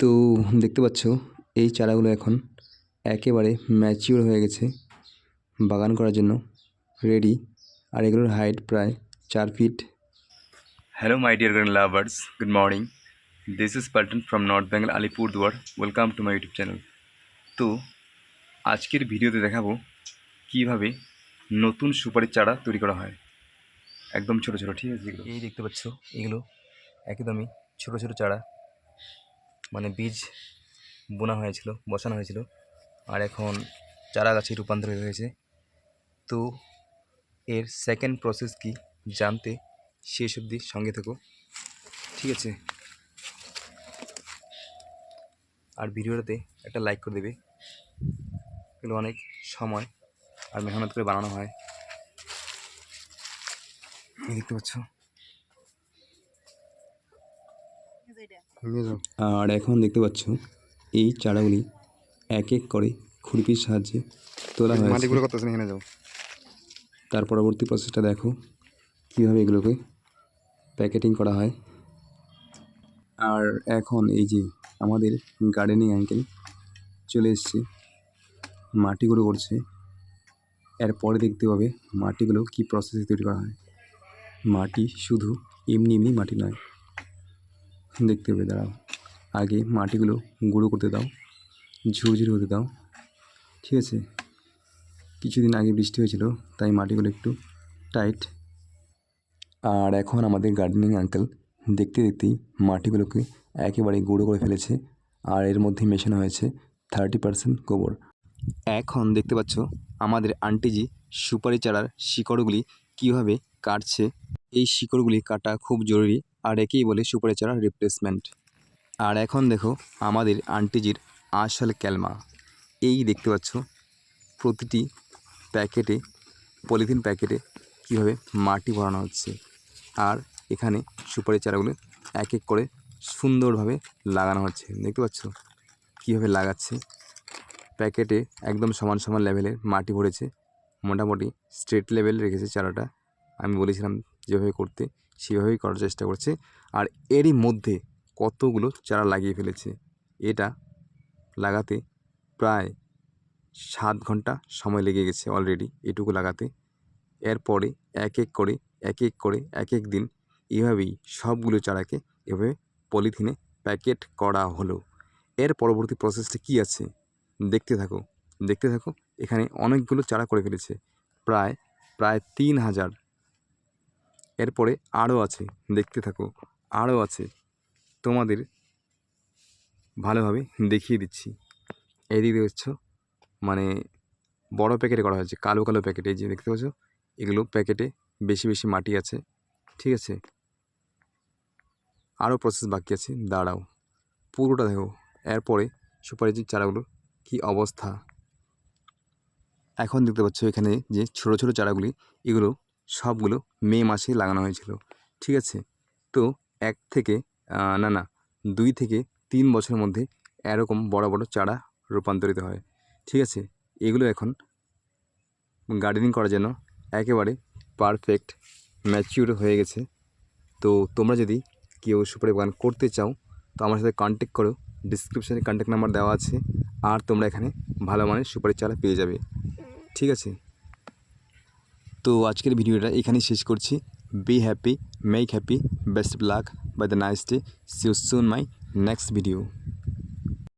তো দেখতে পাচ্ছ এই চারাগুলো এখন একেবারে ম্যাচিওর হয়ে গেছে বাগান করার জন্য রেডি আর এগুলোর হাইট প্রায় চার feet Hello, my dear garden lovers. Good morning. This is Paltan from North Bengal, Alipurduar. Welcome to my YouTube channel. তো আজকের ভিডিওতে দেখাবো কীভাবে নতুন সুপারির চারা তৈরি করা হয় একদম ছোট ছোট ঠিক আছে এই দেখতে পাচ্ছ এগুলো একদমই ছোট ছোট চারা মানে বীজ বোনা হয়েছিল, বসানো হয়েছিল। আর এখন চারা গাছে রূপান্তরিত হয়েছে তো এর সেকেন্ড প্রসেস কি জানতে শেষ অবধি সঙ্গে থেকো। ঠিক আছে? আর ভিডিওটাতে একটা লাইক করে দেবে। এগুলো অনেক সময় আর মেহনত করে বানানো হয়। দেখতে পাচ্ছ? আর এখন দেখতে পাচ্ছ এই চারাগুলি এক এক করে খুরপির সাহায্যে তোলা হয়েছে। মাটিগুলো কত এখানে যাও তার পরবর্তী প্রসেসটা দেখো কীভাবে এগুলোকে প্যাকেটিং করা হয়। আর এখন এই যে আমাদের গার্ডেনিং অ্যাঙ্কেল চলে এসছে মাটিগুলো করছে। এরপরে দেখতে পাবে মাটিগুলো কী প্রসেসে তৈরি করা হয়। মাটি শুধু এমনি এমনি মাটি নয় দেখতে হবে দাঁড়াও। আগে মাটিগুলো গুঁড়ো করতে দাও, ঝুরঝুরি হতে দাও, ঠিক আছে? কিছুদিন আগে বৃষ্টি হয়েছিল, তাই মাটিগুলো একটু টাইট। আর এখন আমাদের গার্ডেনিং আঙ্কেল দেখতে দেখতেই মাটিগুলোকে একেবারে গুঁড়ো করে ফেলেছে, আর এর মধ্যে মেশানো হয়েছে থার্টি পার্সেন্ট গোবর। এখন দেখতে পাচ্ছ, আমাদের আন্টিজি সুপারি চারার শিকড়গুলি কীভাবে কাটছে। এই শিকড়গুলি কাটা খুব জরুরি আর একেই বলে সুপারি চারার রিপ্লেসমেন্ট আর এখন দেখো আমাদের আন্টিজির আসল ক্যালমা। এই দেখতে পাচ্ছ প্রতিটি প্যাকেটে, পলিথিন প্যাকেটে কীভাবে মাটি ভরানো হচ্ছে। আর এখানে সুপারি চারাগুলো এক এক করে সুন্দরভাবে লাগানো হচ্ছে। দেখতে পাচ্ছ কীভাবে লাগাচ্ছে? প্যাকেটে একদম সমান সমান লেভেলের মাটি ভরেছে। মোটামুটি স্ট্রেট লেভেল রেখেছে চারাটা। আমি বলেছিলাম যেভাবে করতে, সেভাবেই করার চেষ্টা করছে। আর এরই মধ্যে কতগুলো চারা লাগিয়ে ফেলেছে, এটা লাগাতে প্রায় সাত ঘণ্টা সময় লেগে গেছে অলরেডি এটুকু লাগাতে। এরপরে এক এক করে, এক এক করে, এক এক দিন এভাবেই সবগুলো চারাকে এভাবে পলিথিনে প্যাকেট করা হলো। এর পরবর্তী প্রসেসটা কী আছে? দেখতে থাকো দেখতে থাকো, এখানে অনেকগুলো চারা করে ফেলেছে। প্রায় প্রায় তিন হাজার এরপরে আরও আছে, দেখতে থাকো, আরও আছে। তোমাদের ভালোভাবে দেখিয়ে দিচ্ছি। এদিকে হচ্ছ মানে বড় প্যাকেটে করা হয়েছে, কালো কালো প্যাকেটে যে দেখতে পাচ্ছ, এগুলো প্যাকেটে বেশি বেশি মাটি আছে, ঠিক আছে? আরও প্রসেস বাকি আছে, দাঁড়াও। পুরোটা দেখো, এরপরে সুপারিজির চারাগুলোর কী অবস্থা? এখন দেখতে পাচ্ছ এখানে যে ছোট ছোট চারাগুলি, এগুলো সবগুলো মে মাসে লাগানো হয়েছিল, ঠিক আছে? তো এক থেকে না না, দুই থেকে তিন বছরের মধ্যে এরকম বড় বড় চারা রূপান্তরিত হয়, ঠিক আছে? এগুলো এখন গার্ডেনিং করার জন্য একেবারে পারফেক্ট ম্যাচিউর হয়ে গেছে। তো তোমরা যদি কেউ সুপারি বাগান করতে চাও, তো আমার সাথে কন্ট্যাক্ট করো ডিসক্রিপশানে কন্ট্যাক্ট নাম্বার দেওয়া আছে, আর তোমরা এখানে ভালো মানের সুপারি চারা পেয়ে যাবে, ঠিক আছে? তো আজকের ভিডিওটা এখানেই শেষ করছি। Be happy make happy best luck bye the nice day see soon my next video